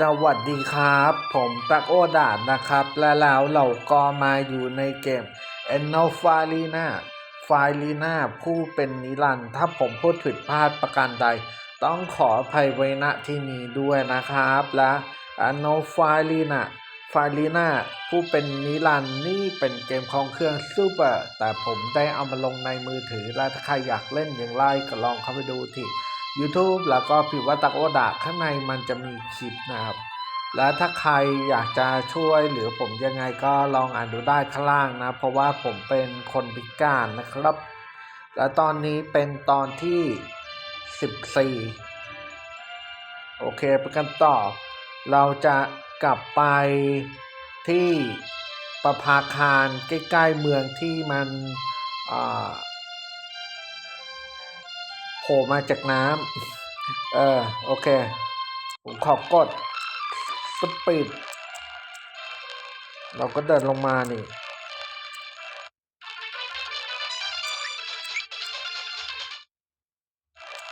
สวัสดีครับ ผมตักโอดาดนะครับ และแล้วเราก็มาอยู่ในเกม e n o f a l i n a f a l i n a ผู้เป็นนิรันดร์ถ้าผมพูดผิดพลาดประการใด ต้องขออภัยไว้ณที่นี้ด้วยนะครับ และ e n o f a l i n a f a l i n a ผู้เป็นนิรันดร์นี่เป็นเกมของเครื่องซูเปอร์แต่ผมได้เอามาลงในมือถือและถ้าใครอยากเล่นอย่างไรก็ลองเข้าไปดูที่ YouTube แล้วก็พิมพ์ว่าตักโอดะข้างในมันจะมีคลิปนะครับ และถ้าใครอยากจะช่วยหรือผมยังไงก็ลองอ่านดูได้ข้างล่างนะ เพราะว่าผมเป็นคนพิการนะครับ และตอนนี้เป็นตอนที่ 14 โอเคไปกันต่อ เราจะกลับไปที่ประภาคารใกล้ ๆ เมืองที่มันอ่า โผล่มาจากน้ำเออโอเค ผมขอกดสปีดเราก็เดินลงมานี่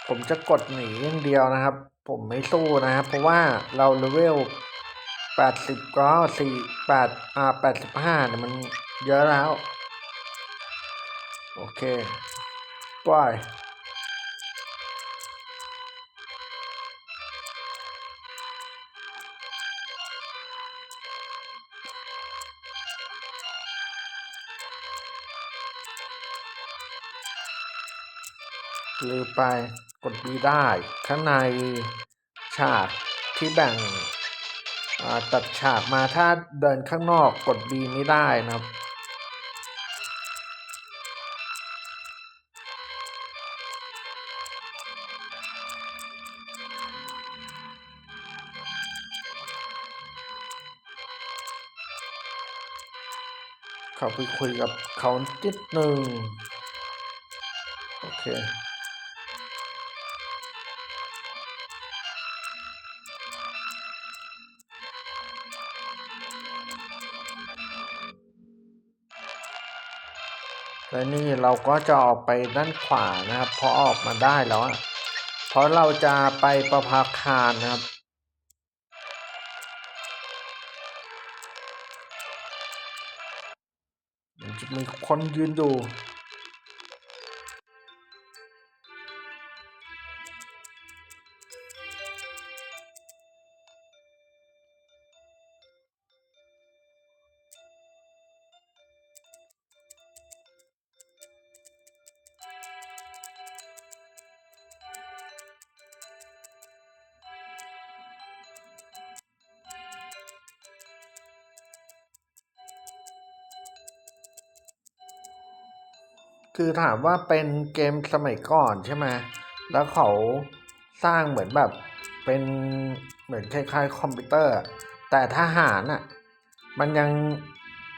ผมจะกดหนีอย่างเดียวนะครับ ผมไม่สู้นะครับ เพราะว่าเราเลเวลแปดสิบก็สี่แปดอ่าแปดสิบห้าเนี่ยมันเยอะแล้ว โอเคปล่อย รือไปกด B ได้ข้างในฉากที่แบ่งตัดฉากมาถ้าเดินข้างนอกกด B ไม่ได้นะครับเข้าไปคุยกับเขาจิดหนึ่งโอเค และนี่เราก็จะออกไปด้านขวานะครับพอออกมาได้แล้วเพราะเราจะไปประภาคารนะครับมันจะมีคนยืนดู คือถามว่าเป็นเกมสมัยก่อนใช่ไหมแล้วเขาสร้างเหมือนแบบเป็นเหมือนคล้ายๆคอมพิวเตอร์อะแต่ทหารอะ มันยัง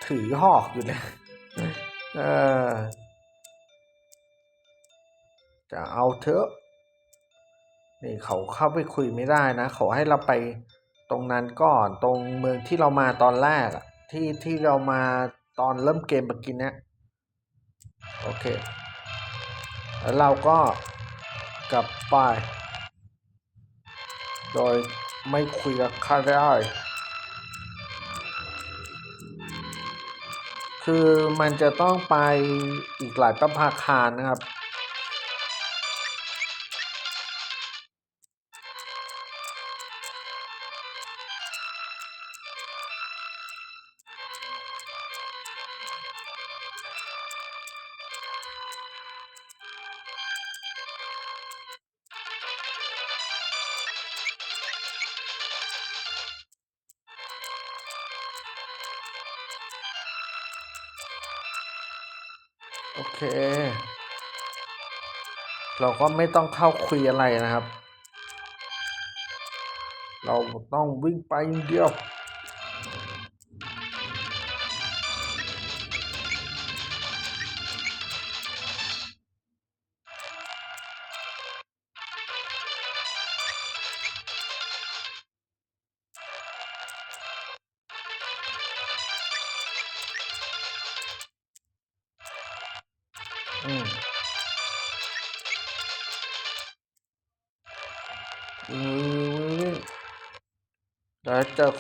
ถือหอกอยู่เลยเออจะเอาเถอะ นี่เขาเข้าไปคุยไม่ได้นะ เขาให้เราไปตรงนั้นก่อนตรงเมืองที่เรามาตอนแรกอะที่ที่เรามาตอนเริ่มเกมเมื่อกี้เนี้ย โอเค แล้วเราก็กลับไป โดยไม่คุยกับใครได้ คือมันจะต้องไปอีกหลายประภาคารนะครับ โอเค เราก็ไม่ต้องเข้าคุยอะไรนะครับ เราต้องวิ่งไปอย่างเดียว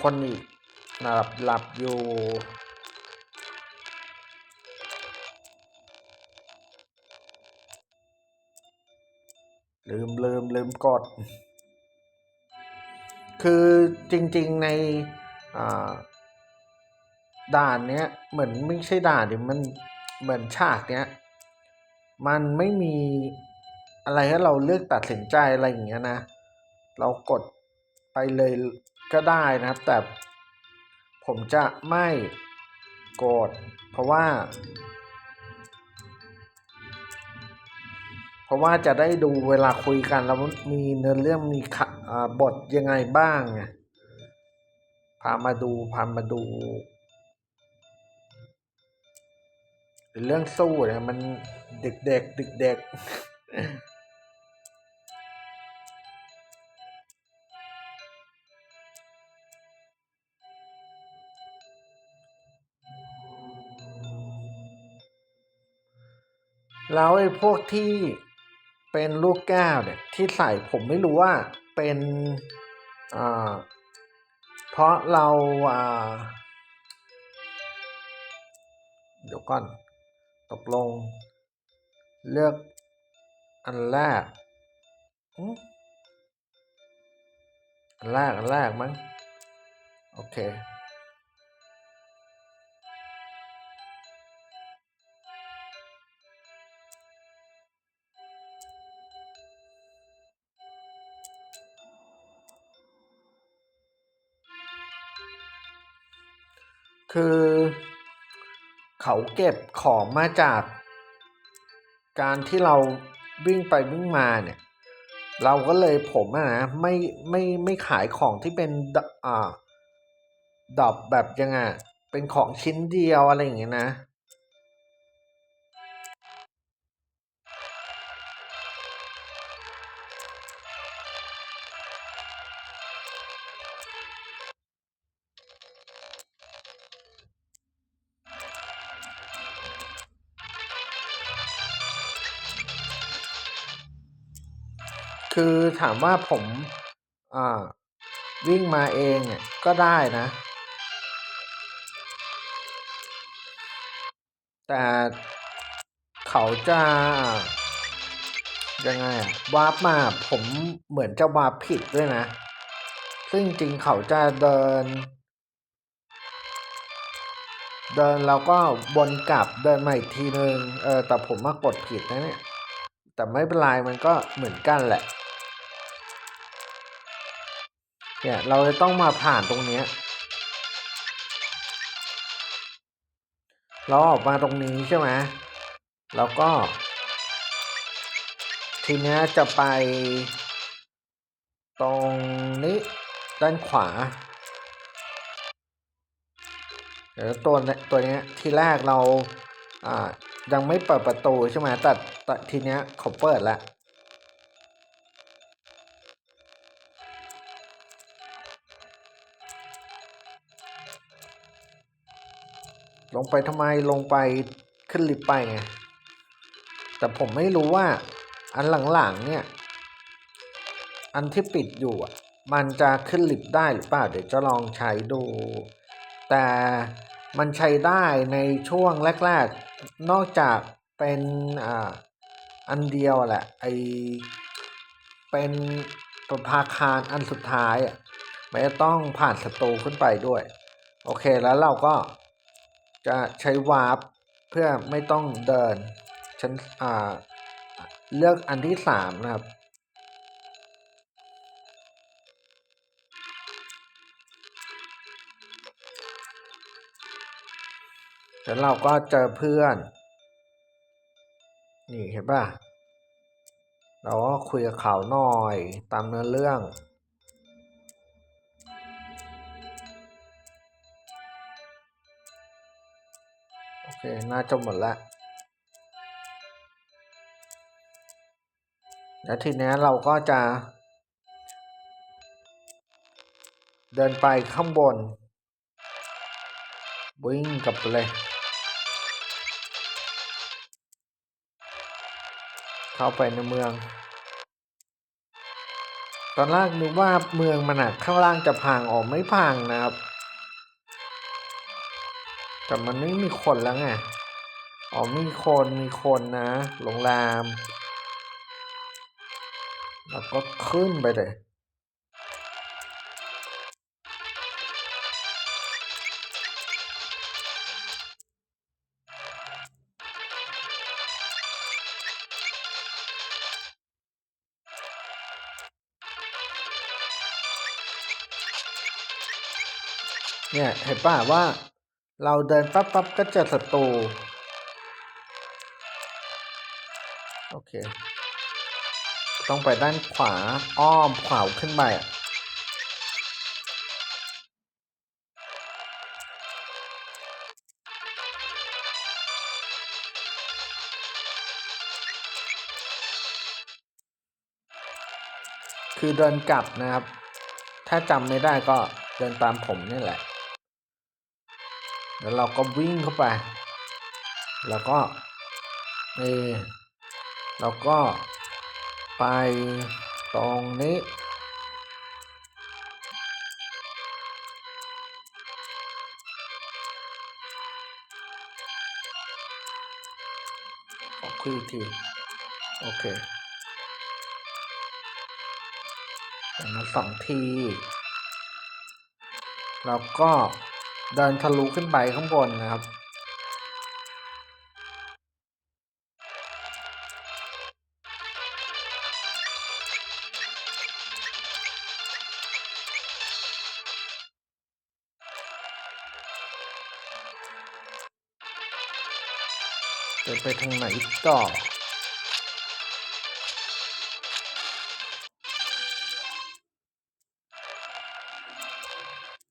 คนอีกหลับหลับอยู่ ลืมลืมลืมกด คือจริงๆในด่านเนี้ยเหมือนไม่ใช่ด่านดิมันเหมือนฉากเนี้ย มันไม่มีอะไรให้เราเลือกตัดสินใจอะไรอย่างเงี้ยนะ เรากดไปเลย ก็ได้นะครับ แต่ผมจะไม่โกดเพราะว่า เพราะว่าจะได้ดูเวลาคุยกันแล้วมีเนื้อเรื่องมีข่าบทยังไงบ้างไงพามาดูพามาดู เรื่องสู้เนี่ยมันเด็กๆเด็กๆ แล้วไอ้พวกที่เป็นลูกแก้วเนี่ยที่ใส่ผมไม่รู้ว่าเป็นอ่าเพราะเราอ่าเดี๋ยวก่อนตกลง เลือกอันแรกอืมอันแรกอันแรกมั้งโอเค คือ เขาเก็บของมาจาก การที่เราวิ่งไปวิ่งมาเนี่ย เราก็เลยผมอะนะไม่ไม่ไม่ขายของที่เป็นดอ่าดอบแบบยังไงเป็นของชิ้นเดียวอะไรอย่างเงี้ยนะ คือถามว่าผมอ่าวิ่งมาเองเนี่ยก็ได้นะ แต่เขาจะยังไงอะวาร์ปมาผมเหมือนจะวาร์ปผิดด้วยนะ ซึ่งจริงเขาจะเดิน เดินแล้วก็วนกลับเดินมาอีกทีนึง เออแต่ผมมากดผิดนะเนี่ย แต่ไม่เป็นไรมันก็เหมือนกันแหละ เนี่ยเราจะต้องมาผ่านตรงเนี้ยเราออกมาตรงนี้ใช่ไหมแล้วก็ ทีเนี้ยจะไป ตรงนี้ด้านขวาเดี๋ยวตัวตัวเนี้ยทีแรกเราอ่ายังไม่เปิดประตูใช่ไหมต่แต่ทีเนี้ยเขาเปิดแล้ว ไปทำไมลงไปขึ้นลิฟต์ไปไงแต่ผมไม่รู้ว่าอันหลังๆเนี่ย อันที่ปิดอยู่อะ มันจะขึ้นลิฟต์ได้หรือเปล่า เดี๋ยวจะลองใช้ดู แต่มันใช้ได้ในช่วงแรก ๆ นอกจากเป็นอ่าอันเดียวแหละไอเป็นประภาคารอันสุดท้ายอะไม่ต้องผ่านสตูขึ้นไปด้วย โอเคแล้วเราก็ จะใช้วาร์ปเพื่อไม่ต้องเดินฉันอ่าเลือกอันที่สามนะครับแล้วเราก็เจอเพื่อน นี่เห็นป่ะ เราก็คุยกับเขาหน่อยตามเนื้อเรื่อง คน่าจะหมดแล้วแล้วทีนี้เราก็จะ เดินไปข้างบน วิ่งกลับไปเลย เข้าไปในเมือง ตอนแรกนึกว่าเมืองมันอะข้างล่างจะพังออกไม่พังนะครับ แต่มันไม่มีคนแล้วไงอ๋อมีคนมีคนนะโรงแรมแล้วก็ขึ้นไปเลยเนี่ยเห็นป่ะว่า เราเดินปั๊บปั๊บก็เจอศัตรูโอเค ต้องไปด้านขวาอ้อมขวาขึ้นไปคือเดินกลับนะครับ ถ้าจำไม่ได้ก็เดินตามผมนี่แหละ แล้วเราก็วิ่งเข้าไป แล้วก็เออแล้วก็ไปตรงนี้ขอคุยอีกทีโอเคอย่างนั้นสองที แล้วก็ เดินทะลุขึ้นไปข้างบนนะครับ จะไปทางไหนต่อ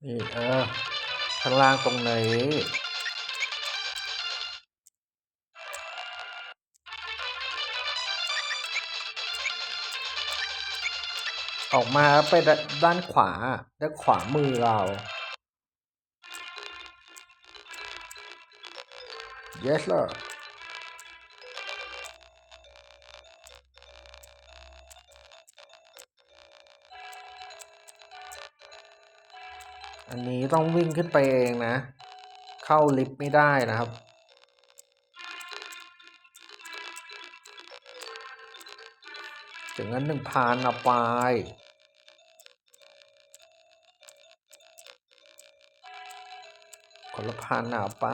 นี่เออ ข้างล่างตรงไหนออกมาไปดด้านขวา ด้านขวามือเรา yes sir อันนี้ต้องวิ่งขึ้นไปเองนะ เข้าลิฟต์ไม่ได้นะครับ ถึงนั้นหนึ่งพันเอาไปคนละพันเอาไป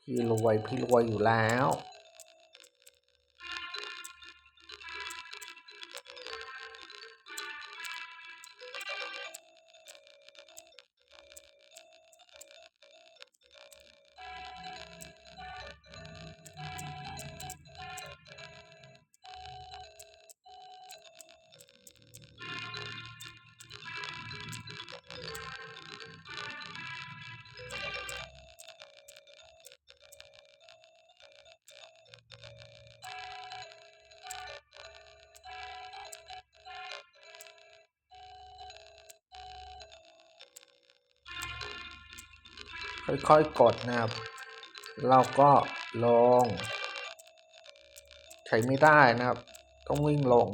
พี่รวยพี่รวยอยู่แล้ว ค่อยๆกดนะครับ เราก็ลงใช้ไม่ได้นะครับ ต้องวิ่งลง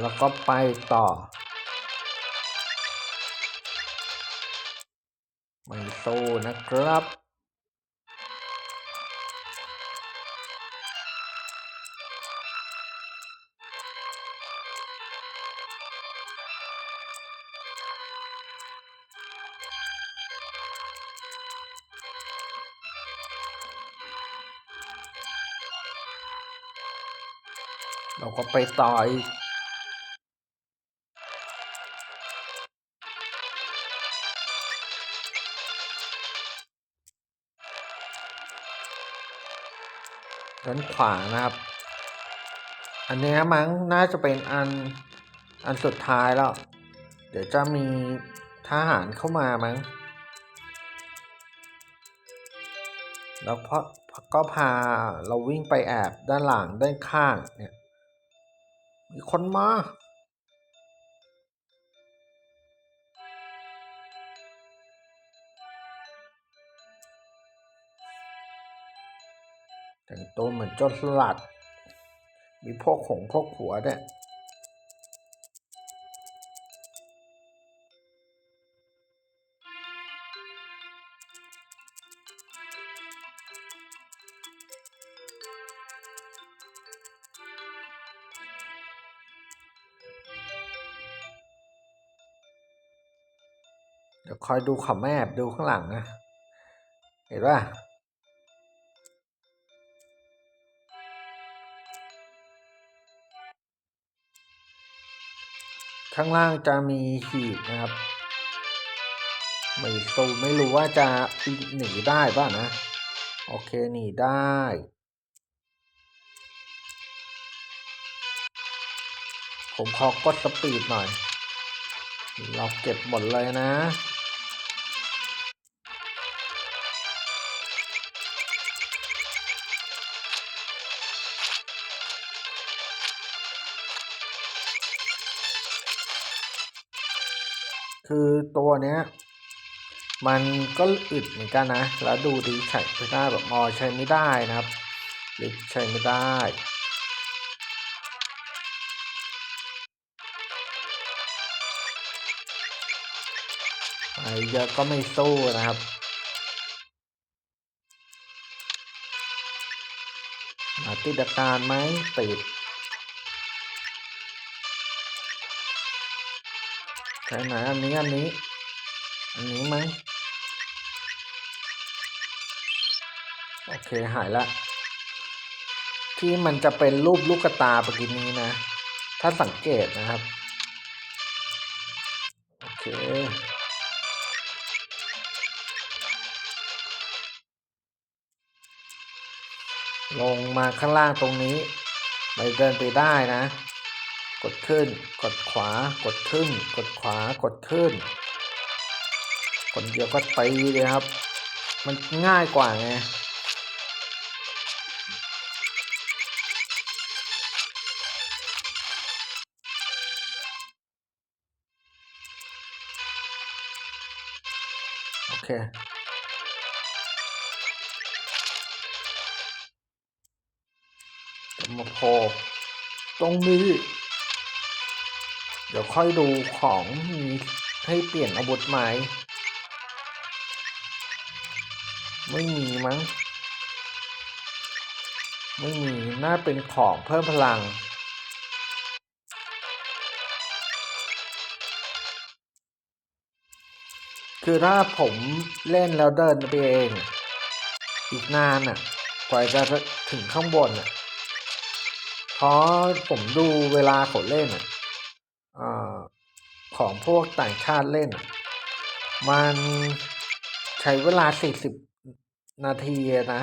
แล้วก็ไปต่อ ไม่โซนะครับ เราก็ไปต่ออีกด้านขวานะครับ อันนี้มั้งน่าจะเป็นอันอันสุดท้ายแล้ว เดี๋ยวจะมีทหารเข้ามามั้ง แล้วพอก็พาเราวิ่งไปแอบด้านหลังด้านข้างเนี่ย คนมา แต่งตัวเหมือนจนสลัด มีพวกหงพวกหัวเนี่ย คอยดูขอแม่ดูข้างหลังนะ เห็นป่ะข้างล่างจะมีขีดนะครับ ไม่ตูไม่รู้ว่าจะหนีได้ป่ะนะ โอเคหนีได้ผมขอกดสปีดหน่อย เราเก็บหมดเลยนะ คือตัวเนี้ยมันก็อึดเหมือนกันนะ แล้วดูดีใช้ไม่ได้แบบมอใช้ไม่ได้นะครับหรือใช้ไม่ได้ไปเยอะก็ไม่สู้นะครับมาติดอาการไหมติด ช่ไหนอันนี้อันนี้ อันนี้ไหมโอเคหายละ ที่มันจะเป็นรูปลูกกระตาปกินนี้นะ ถ้าสังเกตนะครับ โอเคลงมาข้างล่างตรงนี้ ไปเดินไปได้นะ กดขึ้น กดขวา กดขึ้น กดขวา กดขึ้นคนเดียวก็ตีเลยครับ มันง่ายกว่าไงโอเคจะมาโผล่ตรงนี้ ดี๋ยวค่อยดูของมีให้เปลี่ยนอาวุธไหมไม่มีมั้ง ไม่มี น่าเป็นของเพิ่มพลัง คือถ้าผมเล่นแล้วเดินไปเอง อีกนานอะ กว่าจะถึงข้างบนอะ เพราะผมดูเวลาเขาเล่นอะ ของพวกต่างชาติเล่น มันใช้เวลาสี่สิบนาทีนะ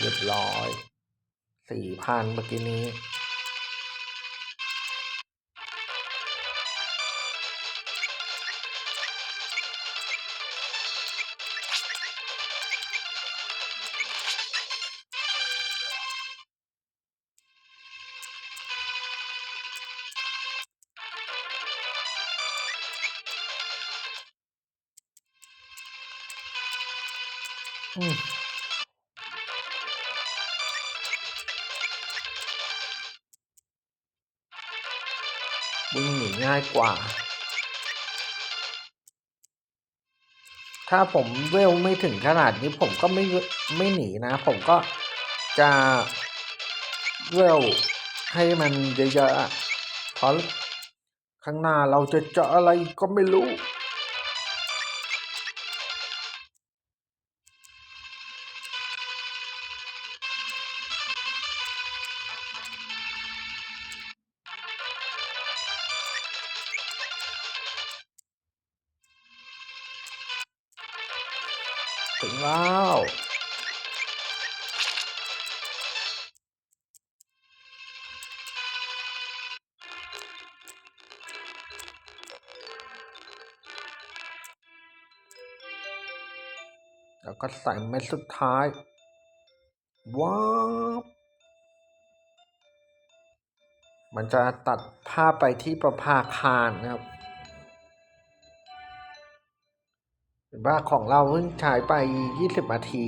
เรียบร้อยสี่พันเมื่อกี้นี้ วิ่งหนีง่ายกว่า ถ้าผมเวลไม่ถึงขนาดนี้ผมก็ไม่ไม่หนีนะ ผมก็จะเวลให้มันเยอะๆเพราะข้างหน้าเราจะเจออะไรก็ไม่รู้ ก็ใส่เม็ดสุดท้าย ว้าวมันจะตัดภาพไปที่ประภาคารนะครับเห็นว่าของเราเพิ่งฉายไป 20 นาที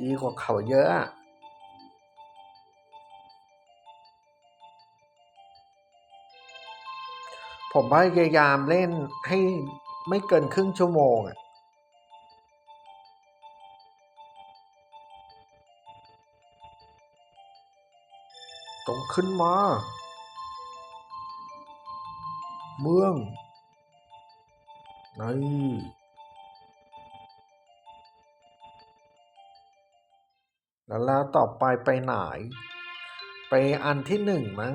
ดีกว่าเขาเยอะอะผมพยายามเล่นให้ไม่เกินครึ่งชั่วโมงอะ ต้องขึ้นมา เมืองในแล้วแล้วต่อไปไปไหน ไปอันที่หนึ่งมั้ง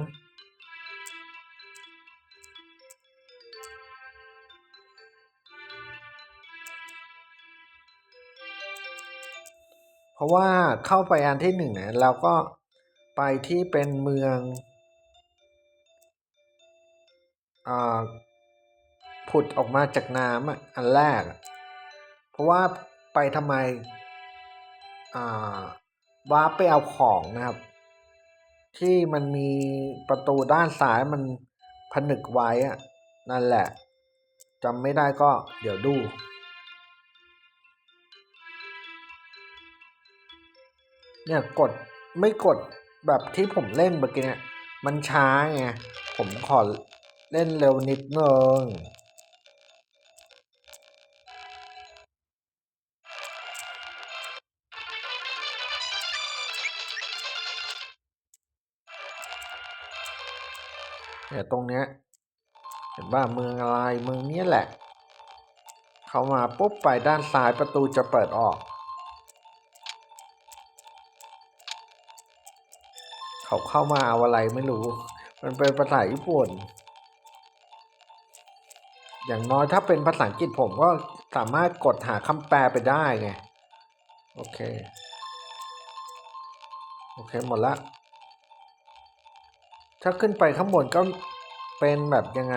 เพราะว่าเข้าไปอันที่หนึ่งเนี่ยเราก็ ไปที่เป็นเมืองอผุดออกมาจากน้ำอันแรก เพราะว่าไปทำไมอ่าวาร์ปไปเอาของนะครับ ที่มันมีประตูด้านซ้ายมันผนึกไว้อะนั่นแหละจำไม่ได้ก็เดี๋ยวดูเนี่ยกดไม่กด แบบที่ผมเล่นเมื่อกี้เนี่ย มันช้าไง ผมขอเล่นเร็วนิดนึงเนี่ยตรงเนี้ยเห็นว่าเมืองอะไรเมืองเนี้ยแหละ เข้ามาปุ๊บไปด้านซ้ายประตูจะเปิดออก เขาเข้ามาเอาอะไรไม่รู้ มันเป็นภาษาญี่ปุ่น อย่างน้อยถ้าเป็นภาษาอังกฤษผมก็สามารถกดหาคำแปลไปได้ไง โอเค โอเคหมดละ ถ้าขึ้นไปข้างบนก็เป็นแบบยังไง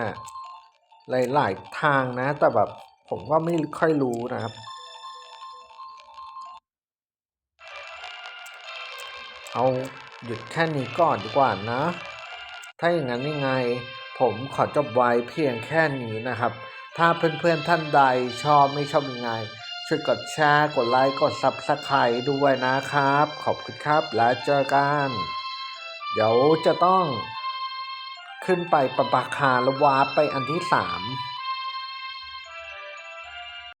หลาย ๆ ทางนะ แต่แบบผมก็ไม่ค่อยรู้นะครับเอา หยุดแค่นี้ก่อนดีกว่านะ ถ้าอย่างนั้นยังไง ผมขอจบไว้เพียงแค่นี้นะครับ ถ้าเพื่อนๆท่านใดชอบไม่ชอบยังไง ช่วยกดแชร์ กดไลค์ กด Subscribe ด้วยนะครับ ขอบคุณครับ แล้วเจอกัน เดี๋ยวจะต้องขึ้นไปประปาคารแล้ววาร์ปไปอันที่สาม